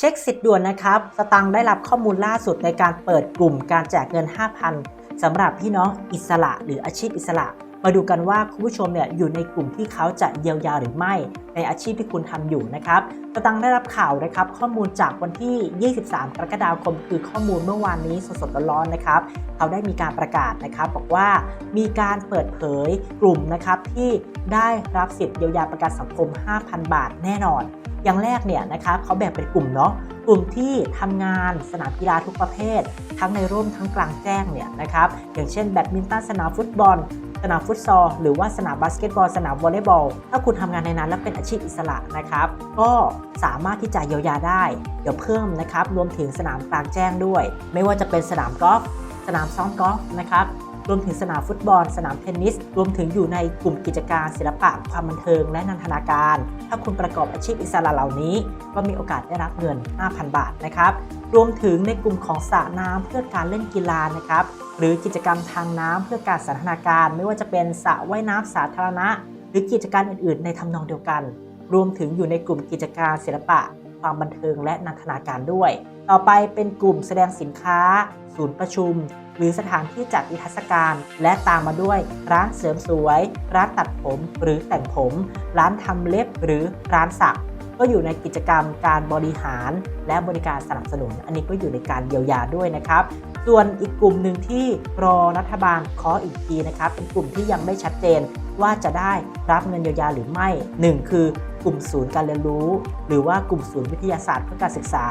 เช็คสิทธิ์ด่วนนะครับ สตังได้รับข้อมูลล่าสุดในการเปิดกลุ่มการแจกเงิน 5,000สำหรับพี่น้องอิสระหรืออาชีพอิสระ มาดูกันว่าคุณผู้ชมเนี่ยอยู่ในกลุ่มที่เขาจะเยียวยาหรือไม่ ในอาชีพที่คุณทำอยู่นะครับ สตังได้รับข่าวนะครับ ข้อมูลจากวันที่ 23 กรกฎาคม คือข้อมูลเมื่อวานนี้สดๆร้อนๆนะครับ เขาได้มีการประกาศนะครับบอกว่ามีการเปิดเผยกลุ่มนะครับที่ ได้รับสิทธิ์เยียวยาประกันสังคม 5,000 บาทแน่นอน อย่างแรกเนี่ยนะครับเขาแบ่งเป็นกลุ่มเนาะกลุ่มที่ทำงานสนามกีฬาทุกประเภท ทั้งในร่มทั้งกลางแจ้งเนี่ยนะครับอย่างเช่นแบดมินตันสนามฟุตบอล สนามฟุตซอลหรือว่าสนามบาสเกตบอล สนามวอลเลย์บอล ถ้าคุณทำงานในนั้นและเป็นอาชีพอิสระนะครับ ก็สามารถที่จะเยียวยาได้ เดี๋ยวเพิ่มนะครับรวมถึงสนามกลางแจ้งด้วย ไม่ว่าจะเป็นสนามกอล์ฟสนามซ้อมกอล์ฟนะครับ รวมถึงสนามฟุตบอล สนามเทนนิส รวมถึงอยู่ในกลุ่มกิจการศิลปะความบันเทิง และนันทนาการ ถ้าคุณประกอบอาชีพอิสระเหล่านี้ ก็มีโอกาสได้รับเงิน 5,000 บาทนะครับ รวมถึงในกลุ่มของสระน้ำเพื่อการเล่นกีฬานะครับ หรือกิจกรรมทางน้ำเพื่อการสันทนาการ ไม่ว่าจะเป็นสระว่ายน้ำสาธารณะ หรือกิจการอื่น ๆ ในทำนองเดียวกัน รวมถึงอยู่ในกลุ่มกิจการศิลปะ ความบันเทิงและนันทนาการด้วย ต่อไปเป็นกลุ่มแสดงสินค้า ศูนย์ประชุม หรือสถานที่จัดนิทรรศการ และตามมาด้วยร้านเสริมสวย ร้านตัดผมหรือแต่งผม ร้านทำเล็บหรือร้านสักก็อยู่ในกิจกรรมการบริหารและบริการสนับสนุน อันนี้ก็อยู่ในการเยียวยาด้วยนะครับ ส่วนอีกกลุ่มหนึ่งที่รอรัฐบาลเคาะอีกทีนะครับเป็นกลุ่มที่ยังไม่ชัดเจน ว่าจะได้รับเงินเยียวยาหรือไม่ 1 คือกลุ่มศูนย์การเรียนรู้ หรือว่ากลุ่มศูนย์วิทยาศาสตร์เพื่อการศึกษา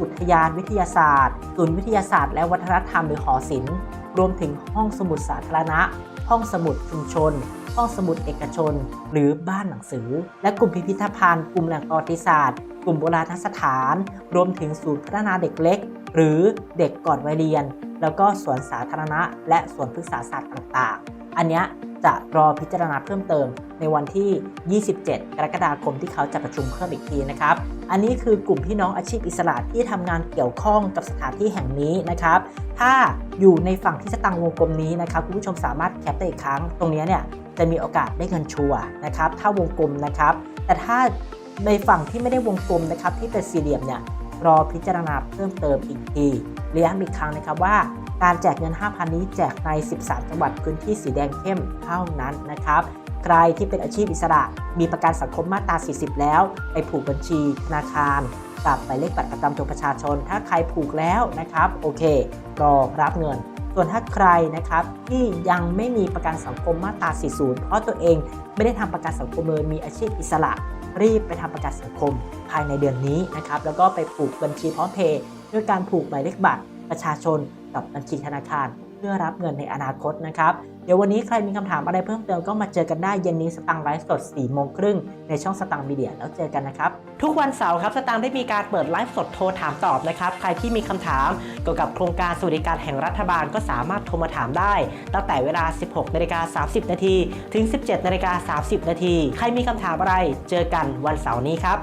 อุทยานวิทยาศาสตร์ ศูนย์วิทยาศาสตร์และวัฒนธรรมหรือหอศิลป์รวมถึงห้องสมุดสาธารณะ ห้องสมุดชุมชน ห้องสมุดเอกชน หรือบ้านหนังสือ และกลุ่มพิพิธภัณฑ์ กลุ่มแหล่งประวัติศาสตร์ กลุ่มโบราณสถาน รวมถึงศูนย์พัฒนาเด็กเล็ก หรือเด็กก่อนวัยเรียน แล้วก็สวนสาธารณะ และสวนพฤกษาศาสตร์ต่างๆ อันเนี้ย จะรอพิจารณาเพิ่มเติมในวันที่ 27 กรกฎาคมที่เขาจะประชุมเพิ่มอีกทีนะครับ อันนี้คือกลุ่มพี่น้องอาชีพอิสระที่ทำงานเกี่ยวข้องกับสถานที่แห่งนี้นะครับ ถ้าอยู่ในฝั่งที่สตังวงกลมนี้นะครับคุณผู้ชมสามารถแคปได้อีกครั้ง ตรงนี้เนี่ยจะมีโอกาสได้เงินชัวร์นะครับ ถ้าวงกลมนะครับ แต่ถ้าในฝั่งที่ไม่ได้วงกลมนะครับที่เป็นสี่เหลี่ยมเนี่ยรอพิจารณาเพิ่มเติมอีกทีเรียนอีกครั้งนะครับว่า การแจกเงิน 5,000 นี้แจกใน 13 จังหวัดพื้นที่สีแดงเข้มเท่านั้นนะครับใครที่เป็นอาชีพอิสระ มีประกันสังคมมาตรา 40 แล้ว ไปผูกบัญชีธนาคารกับหมายเลขบัตรประจำตัวประชาชน ถ้าใครผูกแล้วนะครับ โอเค รอรับเงิน ส่วนถ้าใครนะครับที่ยังไม่มีประกันสังคมมาตรา 40 เพราะตัวเองไม่ได้ทำประกันสังคมเลยมีอาชีพอิสระ รีบไปทำประกันสังคมภายในเดือนนี้นะครับ แล้วก็ไปผูกบัญชีพร้อมเพย์ด้วยการผูกหมายเลขบัตรประชาชน กับบัญชีธนาคาร เพื่อรับเงินในอนาคตนะครับ เดี๋ยววันนี้ใครมีคำถามอะไรเพิ่มเติมก็มาเจอกันได้เย็นนี้สตังไลฟ์สด4โมงครึ่งในช่องสตังมีเดียแล้วเจอกันนะครับ ทุกวันเสาร์ครับสตังได้มีการเปิดไลฟ์สดโทรถามตอบนะครับ ใครที่มีคำถามเกี่ยวกับโครงการสวัสดิการแห่งรัฐบาลก็สามารถโทรมาถามได้ ตั้งแต่เวลา 16นาฬิกา30นาทีถึง 17นาฬิกา30นาทีใครมีคำถามอะไรเจอกันวันเสาร์นี้ครับ